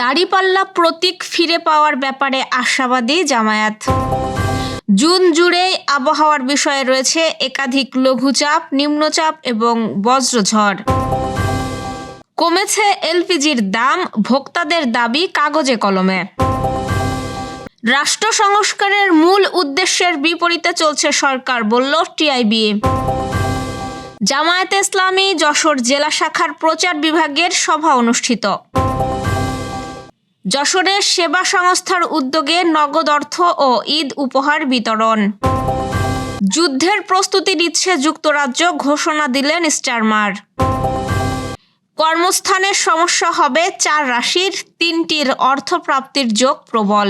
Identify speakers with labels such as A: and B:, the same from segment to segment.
A: দাড়িপাল্লা প্রতীক ফিরে পাওয়ার ব্যাপারে আশাবাদী জামায়াত। জুন জুড়েই আবহাওয়ার বিষয়ে রয়েছে একাধিক লঘুচাপ, নিম্নচাপ এবং বজ্রঝড়। কমেছে এলপিজির দাম, ভোক্তাদের দাবি কাগজে কলমে। রাষ্ট্র সংস্কারের মূল উদ্দেশ্যের বিপরীতে চলছে সরকার, বলল টিআইবি। জামায়াতে ইসলামী যশোর জেলা শাখার প্রচার বিভাগের সভা অনুষ্ঠিত। যশোরের সেবা সংস্থার উদ্যোগে নগদ অর্থ ও ঈদ উপহার বিতরণ। যুদ্ধের প্রস্তুতি নিচ্ছে যুক্তরাজ্য, ঘোষণা দিলেন স্টারমার। কর্মস্থানের সমস্যা হবে চার রাশির, তিনটির অর্থপ্রাপ্তির যোগ প্রবল।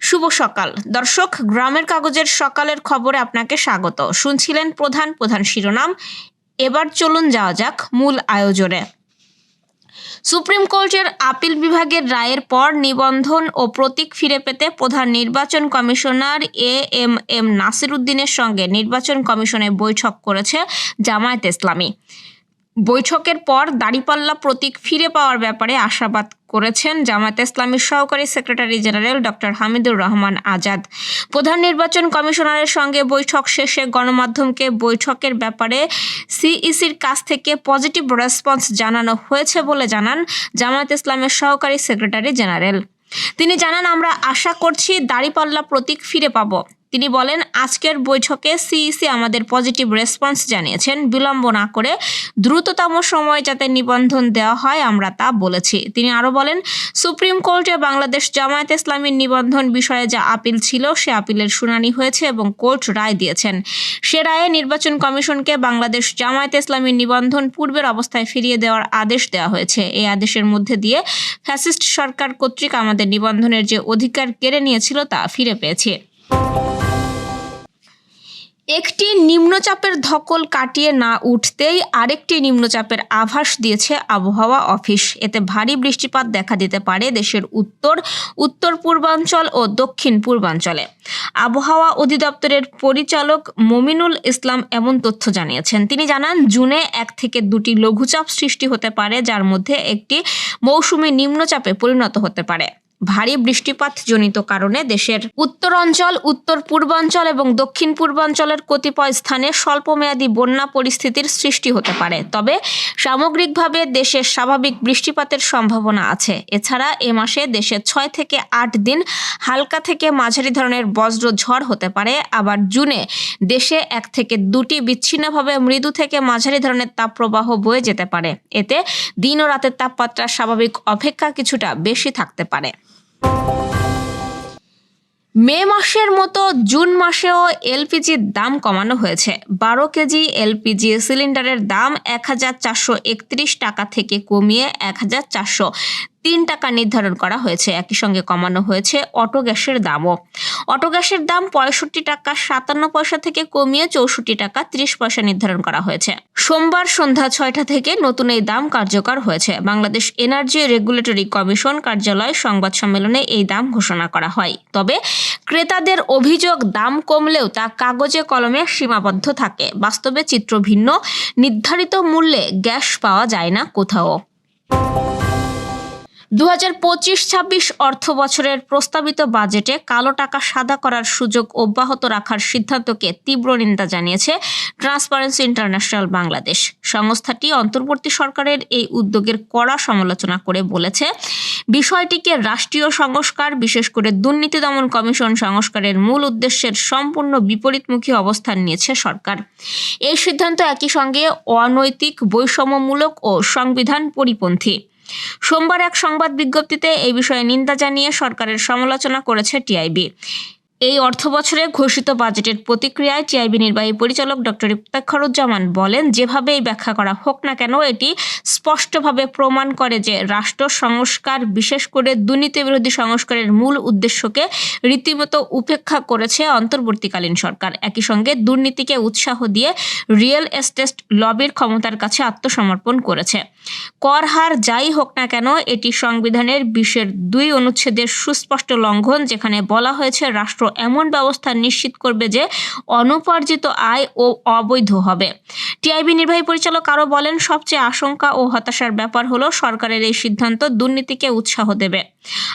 A: শুভ সকাল। দর্শক, গ্রামের কাগজের সকালের খবরে আপনাকে স্বাগত। শুনছিলেন প্রধান প্রধান শিরোনাম। এবার চলুন যাওয়া যাক মূল আয়োজনে। সুপ্রিম কোর্টের আপিল বিভাগের রায়ের পর নিবন্ধন ও প্রতীক ফিরে পেতে প্রধান নির্বাচন commissioner A M M Nasir উদ্দিনের সঙ্গে নির্বাচন কমিশনে বৈঠক করেছে জামায়াত ইসলামী। বৈঠকের পর দাড়িপাল্লা প্রতীক ফিরে পাওয়ার ব্যাপারে আশাবাদ করেছেন জামায়াত ইসলামীর সহকারী secretary general doctor Hamidur Rahman Azad. প্রধান নির্বাচন কমিশনারের সঙ্গে বৈঠক শেষে গণমাধ্যমকে বৈঠকের ব্যাপারে সিইসির কাছ থেকে পজিটিভ রেসপন্স জানানো হয়েছে বলে জানান জামায়াত ইসলামের সহকারী সেক্রেটারি জেনারেল। তিনি জানান, আমরা আশা করছি দাড়িপাল্লা প্রতীক ফিরে পাবো। তিনি বলেন, আজকের বৈঠকে সিইসি আমাদের পজিটিভ রেসপন্স জানিয়েছেন। বিলম্ব না করে দ্রুততম সময় যাতে নিবন্ধন দেওয়া হয়, আমরা তা বলেছি। তিনি আরও বলেন, সুপ্রিম কোর্টে বাংলাদেশ জামায়াত ইসলামীর নিবন্ধন বিষয়ে যা আপিল ছিল, সে আপিলের শুনানি হয়েছে এবং কোর্ট রায় দিয়েছেন। সে রায়ে নির্বাচন কমিশনকে বাংলাদেশ জামায়াত ইসলামীর নিবন্ধন পূর্বের অবস্থায় ফিরিয়ে দেওয়ার আদেশ দেওয়া হয়েছে। এই আদেশের মধ্যে দিয়ে ফ্যাসিস্ট সরকার কর্তৃক আমাদের নিবন্ধনের যে অধিকার কেড়ে নিয়েছিল, তা ফিরে পেয়েছে। একটি নিম্নচাপের ধকল কাটিয়ে না উঠতেই আরেকটি নিম্নচাপের আভাস দিয়েছে আবহাওয়া অফিস। এতে ভারী বৃষ্টিপাত দেখা দিতে পারে দেশের উত্তর উত্তর পূর্বাঞ্চল ও দক্ষিণ পূর্বাঞ্চলে। আবহাওয়া অধিদপ্তরের পরিচালক মমিনুল ইসলাম এমন তথ্য জানিয়েছেন। তিনি জানান, জুনে এক থেকে দুটি লঘুচাপ সৃষ্টি হতে পারে, যার মধ্যে একটি মৌসুমী নিম্নচাপে পরিণত হতে পারে। ভারী বৃষ্টিপাত জনিত কারণে দেশের উত্তরাঞ্চল, উত্তর পূর্বাঞ্চল এবং দক্ষিণ পূর্বাঞ্চলের কতিপয় স্থানে স্বল্পমেয়াদী বন্যা পরিস্থিতির সৃষ্টি হতে পারে। তবে সামগ্রিকভাবে দেশের স্বাভাবিক বৃষ্টিপাতের সম্ভাবনা আছে। এছাড়া এ মাসে দেশে ছয় থেকে আট দিন হালকা থেকে মাঝারি ধরনের বজ্র ঝড় হতে পারে। আবার জুনে দেশে এক থেকে দুটি বিচ্ছিন্নভাবে মৃদু থেকে মাঝারি ধরনের তাপপ্রবাহ বয়ে যেতে পারে। এতে দিন ও রাতের তাপমাত্রা স্বাভাবিক অপেক্ষা কিছুটা বেশি থাকতে পারে। মে মাসের মতো জুন মাসেও এলপিজির দাম কমানো হয়েছে। বারো কেজি এলপিজি সিলিন্ডারের দাম এক হাজার চারশো একত্রিশ টাকা থেকে কমিয়ে এক হাজার চারশো। তিন টাকা নির্ধারণ করা হয়েছে। একই সঙ্গে কমানো হয়েছে অটো গ্যাসের দামও। অটো গ্যাসের দাম পঁয়ষট্টি টাকা সাতান্ন পয়সা থেকে কমিয়ে চৌষট্টি টাকা ত্রিশ পয়সা নির্ধারণ করা হয়েছে। সোমবার সন্ধ্যা ছয়টা থেকে নতুন এই দাম কার্যকর হয়েছে। বাংলাদেশ এনার্জি রেগুলেটরি কমিশন কার্যালয় সংবাদ সম্মেলনে এই দাম ঘোষণা করা হয়। তবে ক্রেতাদের অভিযোগ, দাম কমলেও তা কাগজে কলমে সীমাবদ্ধ থাকে। বাস্তবে চিত্র ভিন্ন। নির্ধারিত মূল্যে গ্যাস পাওয়া যায় না কোথাও। দু হাজার পঁচিশ ছাব্বিশ অর্থ বছরের প্রস্তাবিত বাজেটে কালো টাকা সাদা করার সুযোগ অব্যাহত রাখার সিদ্ধান্তকে তীব্র নিন্দা জানিয়েছে ট্রান্সপারেন্সি ইন্টারন্যাশনাল বাংলাদেশ। সংস্থাটি অন্তর্বর্তী সরকারের এই উদ্যোগের কড়া সমালোচনা করে বলেছে, বিষয়টিকে রাষ্ট্রীয় সংস্কার, বিশেষ করে দুর্নীতি দমন কমিশন সংস্কারের মূল উদ্দেশ্যের সম্পূর্ণ বিপরীতমুখী অবস্থান নিয়েছে সরকার। এই সিদ্ধান্ত একই সঙ্গে অনৈতিক বৈষম্যমূলক ও সংবিধান পরিপন্থী। সোমবার এক সংবাদ বিজ্ঞপ্তিতে এই বিষয়ে নিন্দা জানিয়ে সরকারের সমালোচনা করেছে টিআইবি। এই অর্থ বছরে ঘোষিত বাজেটের প্রতিক্রিয়ায় টিআইবি নির্বাহী পরিচালক ডক্টর ইফতাক্ষরুজ্জামান বলেন যেভাবেই ব্যাখ্যা করা হোক না কেন, এটি স্পষ্টভাবে প্রমাণ করে যে রাষ্ট্র সংস্কার, বিশেষ করে দুর্নীতি বিরোধী সংস্কারের মূল উদ্দেশ্যকে রীতিমতো উপেক্ষা করেছে অন্তর্বর্তীকালীন সরকার। একই সঙ্গে দুর্নীতিকে উৎসাহ দিয়ে রিয়েল এস্টেট লবির ক্ষমতার কাছে আত্মসমর্পণ করেছে। কর হার যাই হোক না কেন, এটি সংবিধানের বিশের দুই অনুচ্ছেদের সুস্পষ্ট লঙ্ঘন, যেখানে বলা হয়েছে রাষ্ট্র এমন ব্যবস্থা নিশ্চিত করবে যে অনুপার্জিত আয় ও অবৈধ হবে। টিআইবি নির্বাহী পরিচালক আরও বলেন, সবচেয়ে আশঙ্কা ও হতাশার ব্যাপার হলো সরকারের এই সিদ্ধান্ত দুর্নীতিকে উৎসাহ দেবে।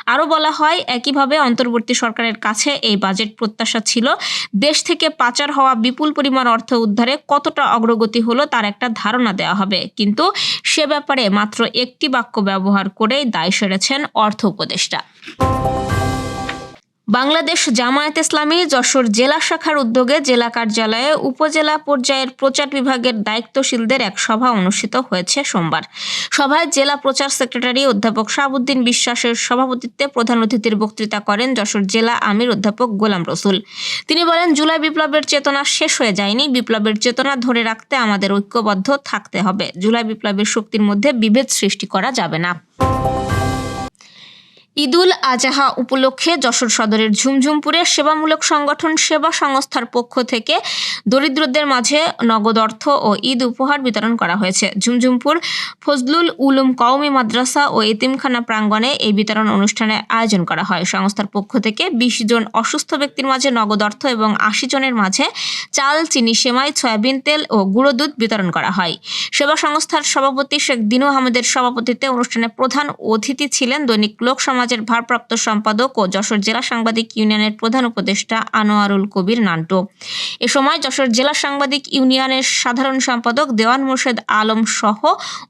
A: আরও বলা হয়, একইভাবে অন্তর্বর্তী সরকারের কাছে এই বাজেট প্রত্যাশা ছিল, দেশ থেকে পাচার হওয়া বিপুল পরিমাণ অর্থ উদ্ধারে কতটা অগ্রগতি হলো তার একটা ধারণা দেওয়া হবে। কিন্তু সে ব্যাপারে মাত্র একটি বাক্য ব্যবহার করেই দায় সেরেছেন অর্থ উপদেষ্টা। বাংলাদেশ জামায়াত ইসলামী যশোর জেলা শাখার উদ্যোগে জেলা কার্যালয়ে উপজেলা পর্যায়ের প্রচার বিভাগের দায়িত্বশীলদের এক সভা অনুষ্ঠিত হয়েছে সোমবার। সভায় জেলা প্রচার সেক্রেটারি অধ্যাপক শাহাবুদ্দিন বিশ্বাসের সভাপতিত্বে প্রধান অতিথির বক্তৃতা করেন যশোর জেলা আমির অধ্যাপক গোলাম রসুল। তিনি বলেন, জুলাই বিপ্লবের চেতনা শেষ হয়ে যায়নি। বিপ্লবের চেতনা ধরে রাখতে আমাদের ঐক্যবদ্ধ থাকতে হবে। জুলাই বিপ্লবের শক্তির মধ্যে বিভেদ সৃষ্টি করা যাবে না। ঈদুল আজহা উপলক্ষে যশোর সদরের ঝুমঝুমপুরে সেবামূলক সংগঠন সেবা সংস্থার পক্ষ থেকে দরিদ্রদের মাঝে নগদ অর্থ ও ঈদ উপহার বিতরণ করা হয়েছে। ঝুমঝুমপুর ফজলুল উলুম কওমি মাদ্রাসা ও এতিমখানা প্রাঙ্গণে এই বিতরণ অনুষ্ঠানে আয়োজন করা হয়। সংস্থার পক্ষ থেকে বিশ জন অসুস্থ ব্যক্তির মাঝে নগদ অর্থ এবং আশি জনের মাঝে চাল, চিনি, সেমাই, সয়াবিন তেল ও গুঁড়ো দুধ বিতরণ করা হয়। সেবা সংস্থার সভাপতি শেখ দিনু আহমেদের সভাপতিত্বে অনুষ্ঠানে প্রধান অতিথি ছিলেন দৈনিক লোক সমাজের ভারপ্রাপ্ত সম্পাদক ও যশোর জেলা সাংবাদিক ইউনিয়নের প্রধান উপদেষ্টা আনোয়ারুল কবির নান্টু। এ সময় যশোর জেলা সাংবাদিক ইউনিয়নের সাধারণ সম্পাদক দেওয়ান মোর্শেদ আলম সহ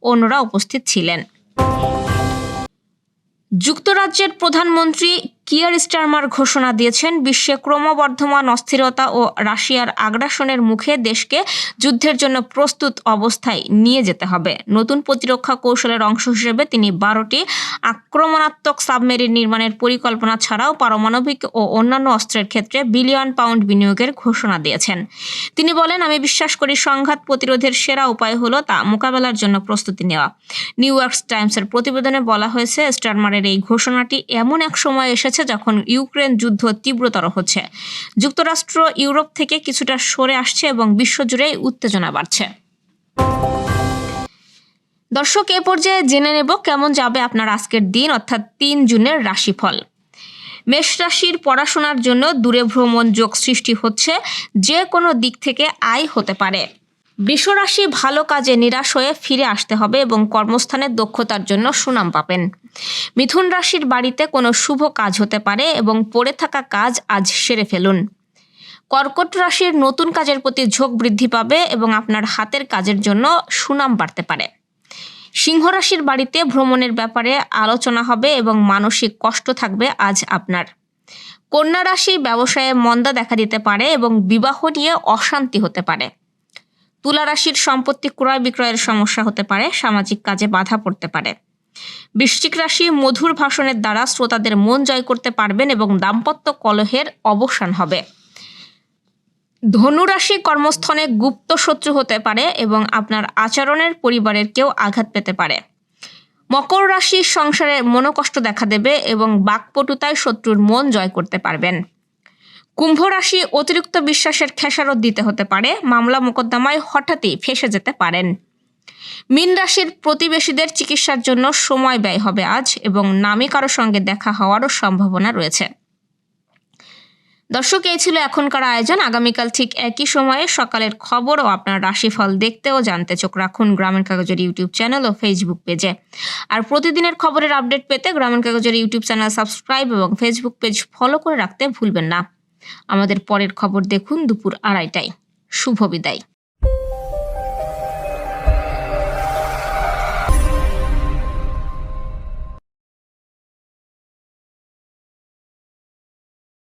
A: অন্যরা উপস্থিত ছিলেন। যুক্তরাজ্যের প্রধানমন্ত্রী কিয়ার স্টারমার ঘোষণা দিয়েছেন, বিশ্বে ক্রমবর্ধমান অস্থিরতা ও রাশিয়ার আগ্রাসনের মুখে দেশকে যুদ্ধের জন্য প্রস্তুত অবস্থায় নিয়ে যেতে হবে। নতুন প্রতিরক্ষা কৌশলের অংশ হিসেবে তিনি বারোটি আক্রমণাত্মক সাবমেরিন নির্মাণের পরিকল্পনা ছাড়াও পারমাণবিক ও অন্যান্য অস্ত্রের ক্ষেত্রে বিলিয়ন পাউন্ড বিনিয়োগের ঘোষণা দিয়েছেন। তিনি বলেন, আমি বিশ্বাস করি সংঘাত প্রতিরোধের সেরা উপায় হলো তা মোকাবেলার জন্য প্রস্তুতি নেওয়া। নিউ ইয়র্ক টাইমসের প্রতিবেদনে বলা হয়েছে, স্টারমারের এই ঘোষণাটি এমন এক সময় এসেছে যখন ইউক্রেন যুদ্ধ তীব্রতর হচ্ছে। যুক্তরাষ্ট্র ইউরোপ থেকে কিছুটা সরে আসছে এবং বিশ্বজুড়ে উত্তেজনা বাড়ছে। দর্শক, এ পর্যায়ে জেনে নেব কেমন যাবে আপনার আজকের দিন, অর্থাৎ তিন জুনের রাশিফল। মেষ রাশির পড়াশোনার জন্য দূরে ভ্রমণ যোগ সৃষ্টি হচ্ছে, যে কোনো দিক থেকে আয় হতে পারে। বিশ্বরাশি ভালো কাজে নিরাশ হয়ে ফিরে আসতে হবে এবং কর্মস্থানের দক্ষতার জন্য সুনাম পাবেন। মিথুন রাশির বাড়িতে কোনো শুভ কাজ হতে পারে এবং পড়ে থাকা কাজ আজ সেরে ফেলুন। কর্কট রাশির নতুন কাজের প্রতি ঝোঁক বৃদ্ধি পাবে এবং আপনার হাতের কাজের জন্য সুনাম বাড়তে পারে। সিংহ রাশির বাড়িতে ভ্রমণের ব্যাপারে আলোচনা হবে এবং মানসিক কষ্ট থাকবে আজ আপনার। কন্যা রাশি ব্যবসায়ে মন্দা দেখা দিতে পারে এবং বিবাহ নিয়ে অশান্তি হতে পারে। তুলা রাশির সম্পত্তি ক্রয় বিক্রয়ের সমস্যা হতে পারে, সামাজিক কাজে বাধা পড়তে পারে। বৃশ্চিক রাশি মধুর ভাষণের দ্বারা শ্রোতাদের মন জয় করতে পারবেন এবং দাম্পত্য কলহের অবসান হবে। ধনুরাশি কর্মস্থলে গুপ্ত শত্রু হতে পারে এবং আপনার আচরণের পরিবারের কেউ আঘাত পেতে পারে। মকর রাশি সংসারে মনোকষ্ট দেখা দেবে এবং বাকপটুতায় শত্রুর মন জয় করতে পারবেন। কুম্ভ রাশি অতিরিক্ত বিশ্বাসের খেসারত দিতে হতে পারে। মামলা মোকদ্দমায় হঠাৎই ফেসে যেতে পারেন। মীন রাশির প্রতিবেশীদের চিকিৎসার জন্য সময় ব্যয় হবে আজ এবং নামী কারও সঙ্গে দেখা হওয়ারও সম্ভাবনা রয়েছে। দর্শক, এই ছিল এখনকার আয়োজন। আগামীকাল ঠিক একই সময়ে সকালের খবর ও আপনার রাশিফল দেখতে ও জানতে চোখ রাখুন গ্রামীণ কাগজের ইউটিউব চ্যানেল ও ফেসবুক পেজে। আর প্রতিদিনের খবরের আপডেট পেতে গ্রামীণ কাগজের ইউটিউব চ্যানেল সাবস্ক্রাইব এবং ফেসবুক পেজ ফলো করে রাখতে ভুলবেন না। আমাদের পরের খবর দেখুন দুপুর আড়াইটায়। শুভ বিদায়।